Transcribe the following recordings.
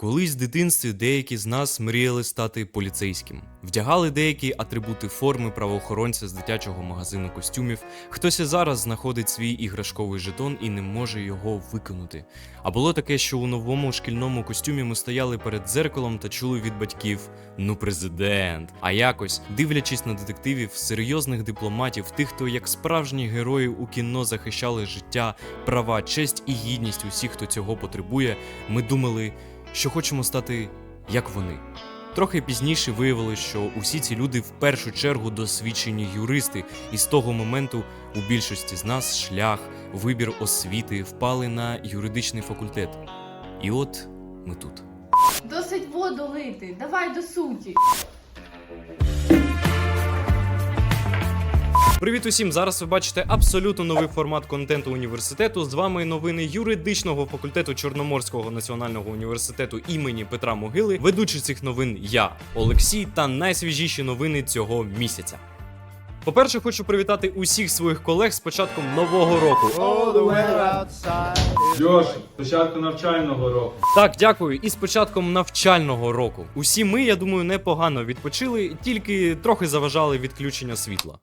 Колись в дитинстві деякі з нас мріяли стати поліцейським, вдягали деякі атрибути форми правоохоронця з дитячого магазину костюмів. Хтось і зараз знаходить свій іграшковий жетон і не може його виконати. А було таке, що у новому шкільному костюмі ми стояли перед дзеркалом та чули від батьків: ну, президент. А якось, дивлячись на детективів, серйозних дипломатів, тих, хто як справжні герої у кіно захищали життя, права, честь і гідність усіх, хто цього потребує, ми думали, що хочемо стати як вони. Трохи пізніше виявилось, що усі ці люди в першу чергу досвідчені юристи, і з того моменту у більшості з нас шлях, вибір освіти впали на юридичний факультет. І от ми тут. Досить воду лити, давай до суті. Привіт усім! Зараз ви бачите абсолютно новий формат контенту університету. З вами новини юридичного факультету Чорноморського національного університету імені Петра Могили. Ведучий цих новин я, Олексій, та найсвіжіші новини цього місяця. По-перше, хочу привітати усіх своїх колег з початком нового року. Льош, початку навчального року. Так, дякую. І з початком навчального року. Усі ми, я думаю, непогано відпочили, тільки трохи заважали відключення світла.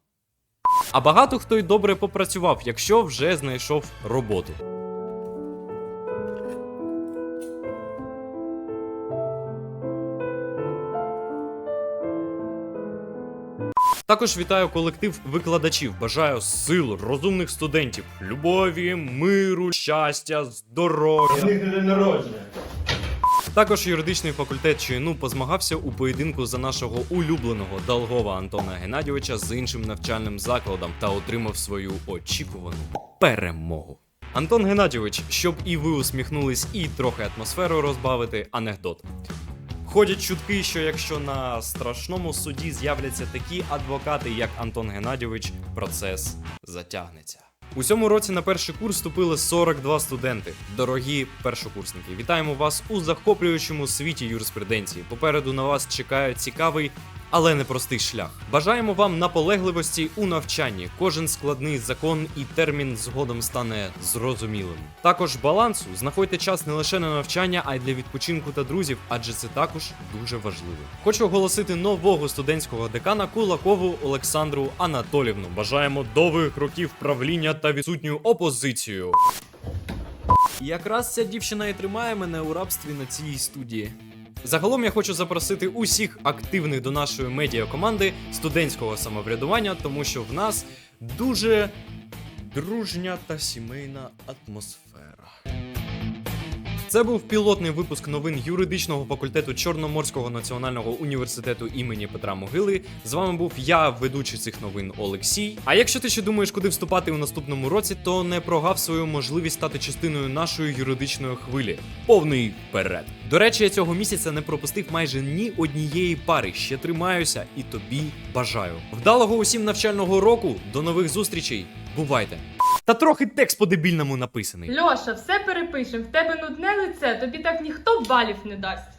А багато хто й добре попрацював, якщо вже знайшов роботу. Також вітаю колектив викладачів. Бажаю сил, розумних студентів, любові, миру, щастя, здоров'я. Народження. Також юридичний факультет ЧНУ позмагався у поєдинку за нашого улюбленого Долгова Антона Геннадійовича з іншим навчальним закладом та отримав свою очікувану перемогу. Антон Геннадійович, щоб і ви усміхнулись, і трохи атмосферу розбавити, анекдот. Ходять чутки, що якщо на страшному суді з'являться такі адвокати, як Антон Геннадійович, процес затягнеться. У цьому році на перший курс вступили 42 студенти. Дорогі першокурсники, вітаємо вас у захоплюючому світі юриспруденції. Попереду на вас чекає цікавий, але непростий шлях. Бажаємо вам наполегливості у навчанні. Кожен складний закон і термін згодом стане зрозумілим. Також балансу знаходьте час не лише на навчання, а й для відпочинку та друзів, адже це також дуже важливо. Хочу оголосити нового студентського декана Кулакову Олександру Анатолівну. Бажаємо довгих років правління та відсутню опозицію. Якраз ця дівчина і тримає мене у рабстві на цій студії. Загалом я хочу запросити усіх активних до нашої медіакоманди студентського самоврядування, тому що в нас дуже дружня та сімейна атмосфера. Це був пілотний випуск новин юридичного факультету Чорноморського національного університету імені Петра Могили. З вами був я, ведучий цих новин Олексій. А якщо ти ще думаєш, куди вступати у наступному році, то не прогав свою можливість стати частиною нашої юридичної хвилі. Повний вперед. До речі, я цього місяця не пропустив майже ні однієї пари. Ще тримаюся і тобі бажаю. Вдалого усім навчального року. До нових зустрічей. Бувайте! Та трохи текст по-дебільному написаний. Льоша, все перепишем, в тебе нудне лице, тобі так ніхто балів не дасть.